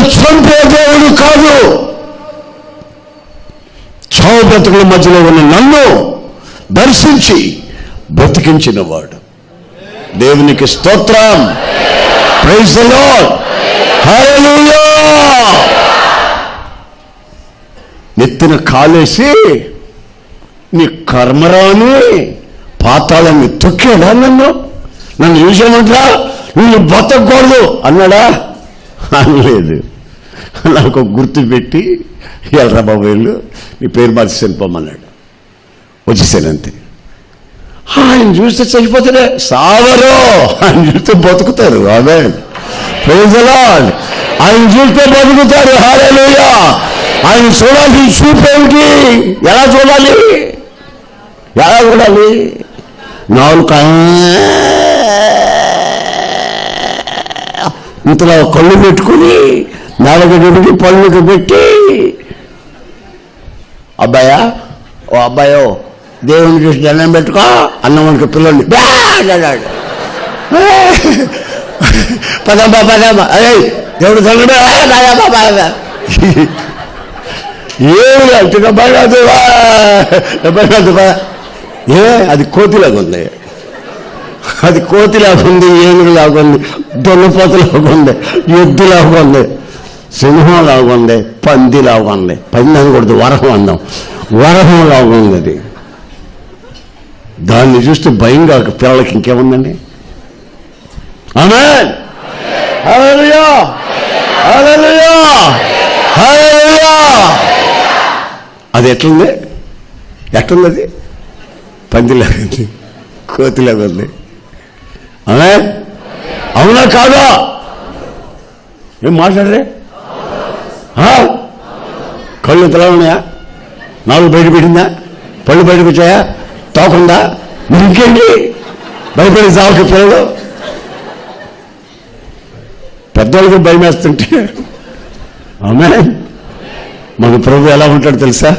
చంపే దేవుడు కాదు. చావు బ్రతుకుల మధ్యలో ఉన్న నన్ను దర్శించి బ్రతికించిన వాడు దేవునికి స్తోత్రం. ప్రైజ్ నెత్తిన కాలేసి నీ కర్మరాని పాతాళాన్ని తొక్కాడా నన్ను? నన్ను చూసామంటా నువ్వు బతకూడదు అన్నాడా? అనలేదు. నాకు గుర్తు పెట్టి ఎల్రా బాబు వెళ్ళు నీ పేరు మార్చి చనిపోమన్నాడు. వచ్చేసానంతే ఆయన చూస్తే చనిపోతాడే. సావరు! ఆయన చూస్తే బతుకుతారు అదే ఆయన చూస్తే బతుకుతారు హాలేలుయా ఆయన చూడాల్సిన చూపేమిటి? ఎలా చూడాలి? ఎలా చూడాలి? నాలుక. ఇంతలో కళ్ళు పెట్టుకుని నాలుగు పెట్టి పళ్ళుకి పెట్టి అబ్బాయా ఓ అబ్బాయో దేవుని చూసి దండం పెట్టుకో అన్నవానికి పిల్లల్ని అన్నాడు పదమ్మా పదమ్మా అదే దేవుడు దండం ఏమి అంటున్నా బాగా ఏ అది కోతిలాగా ఉంది అది కోతిలాగా ఉంది ఏనుగులాగా ఉంది దొన్నపోతలాగా ఉంది ఎద్దులాగా ఉంది సింహంలాగా ఉంది పందిలాగా ఉంది పంది అనకూడదు వరహం అందాం వరహంలాగా ఉంది అది. దాన్ని చూస్తే భయంగా పిల్లలకి ఇంకేముందండి? ఆమె హల్లెలూయా! హల్లెలూయా! హల్లెలూయా! అది ఎట్లుంది? ఎట్లుంది అది? పందిలాగా ఉంది. కోతిలాగా ఉంది అవునా కాదా? ఏం మాట్లాడరే? కళ్ళు తెలవనాయా నాలుగు బయట పెట్టిందా? పళ్ళు బయటకు వచ్చాయా? తోకుందా? మరి ఇంకేంటి భయపడి సాగుకి పిల్లలు పెద్దవాళ్ళకి భయం వేస్తుంటే ఆమె మన ప్రభు ఎలా ఉంటాడు తెలుసా?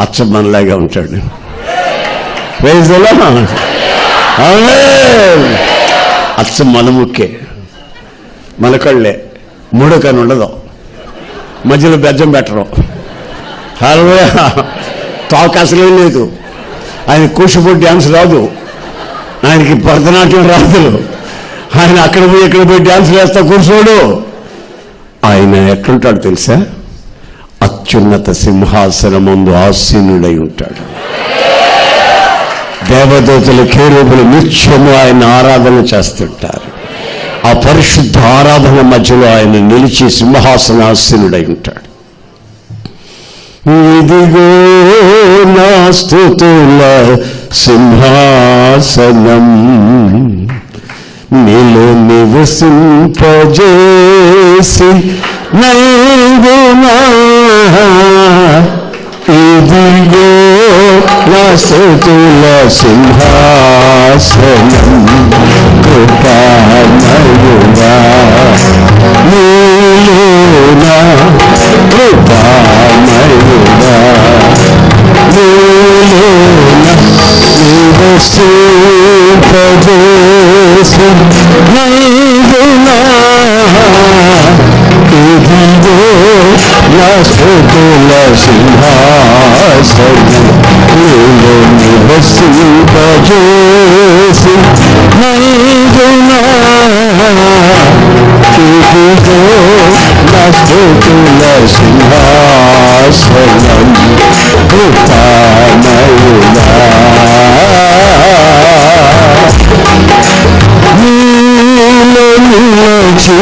అచ్చ మనలాగా ఉంటాడు. అచ్చం అచ్చ మన ముక్కే మన కళ్ళే మూడో కన్ను ఉండదు మధ్యలో బెజ్జం పెట్టరు. హలో తాకు లేదు. ఆయన కూచిపూడి డ్యాన్స్ రాదు. ఆయనకి భరతనాట్యం రాదు. ఆయన అక్కడ పోయి ఇక్కడ పోయి డ్యాన్స్ వేస్తా కూర్చోడు. ఆయన ఎట్లుంటాడు తెలుసా? అత్యున్నత సింహాసనం ముందు ఆసీనుడై ఉంటాడు. దేవదూతలు కేరూపులు నిత్యము ఆయన ఆరాధన చేస్తుంటారు. ఆ పరిశుద్ధ ఆరాధన మధ్యలో ఆయన నిలిచి సింహాసనాశీనుడై ఉంటాడు. ఇదిగో నా స్థుతుల సింహాసనం నీలో నివసింపజేసి నల్గునా ఇదిగో నా స్థుతుల సింహాసనం కృపామయుడా నీలోన నివసింపజేసి ఇదిగో నా సింహాసనం నీలో సింహాసనం కృపామయుడా నీలో నిలచి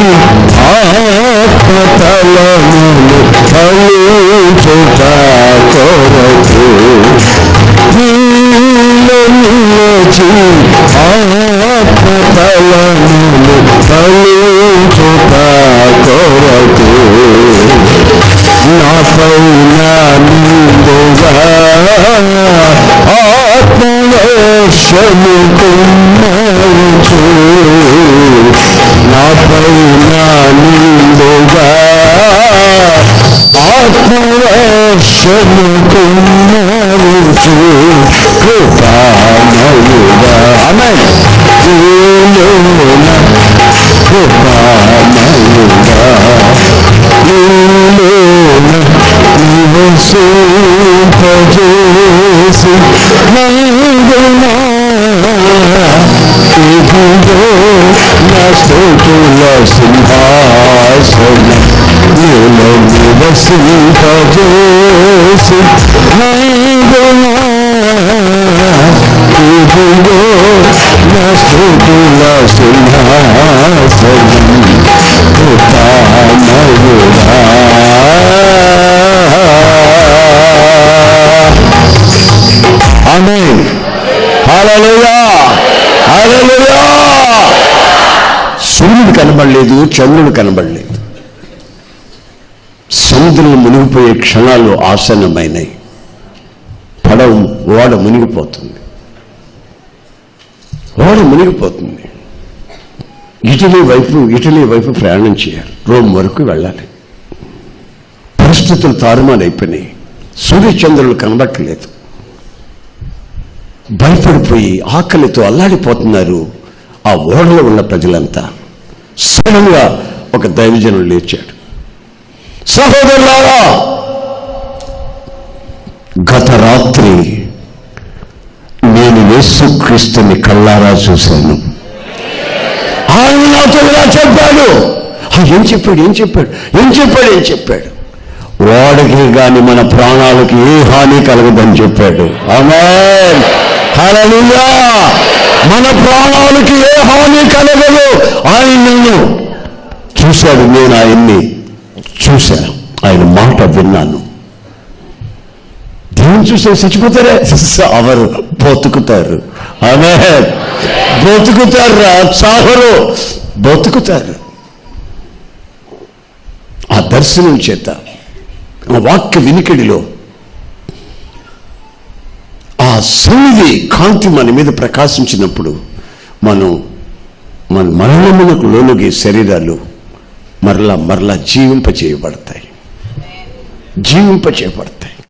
ఆత్మతలములు ఫలించుట కొరకు నీలో నిలచి ఆత్మతలములు ఫలించుట కొరకు 아닌데가 아픔없음이 끝내주 나쁜 아닌데가 아픔없음이 끝내주 그가 너희가 아멘 주는 그가 నశింపజేసి నందునా ఇదిగో నా స్థుతుల సింహాసనం నీలో నివసింపజేసి నందునా ఇదిగో నా స్థుతుల సింహాసనం ఆమేన్ కనబడలేదు చంద్రుడు కనబడలేదు. సముద్రం మునిగిపోయే క్షణాలు ఆసన్నమైనవి పడవ ఓడ మునిగిపోతుంది. ఓడ మునిగిపోతుంది. ఇటలీ వైపు ఇటలీ వైపు ప్రయాణం చేయాలి. రోమ్ వరకు వెళ్ళాలి. పరిస్థితులు తారుమారైపోయినాయి. సూర్యచంద్రులు కనబట్టలేదు భయపడిపోయి ఆకలితో అల్లాడిపోతున్నారు ఆ ఓడలో ఉన్న ప్రజలంతా. సడన్గా ఒక దైవజనుడు లేచాడు. సహోదరులారా గత రాత్రి నేను యేసుక్రీస్తుని కళ్ళారా చూశాను. ఆయన నాతో ఇలా చెప్పాడు. ఏం చెప్పాడు ఏం చెప్పాడు ఏం చెప్పాడు ఏం చెప్పాడు? వాడికి గాని మన ప్రాణాలకి ఏ హాని కలగదని చెప్పాడు. ఆమేన్. హలో మన ప్రాణాలకి ఏ హాని కలగదు. ఆయన చూశాడు. నేను ఆయన్ని చూశాను ఆయన మాట విన్నాను. దేవుని చూస్తే చచ్చిపోతారే? అవరు బతుకుతారు. ఆమె బతుకుతారు? రా సాహరు బతుకుతారు. ఆ దర్శనం చేత ఆ వాక్య వినికిడిలో ఆ సన్నిధి కాంతి మన మీద ప్రకాశించినప్పుడు మనం మన మరణమునకు లోనుగే శరీరాలు మరలా మరలా జీవింప చేయబడతాయి జీవింప చేయబడతాయి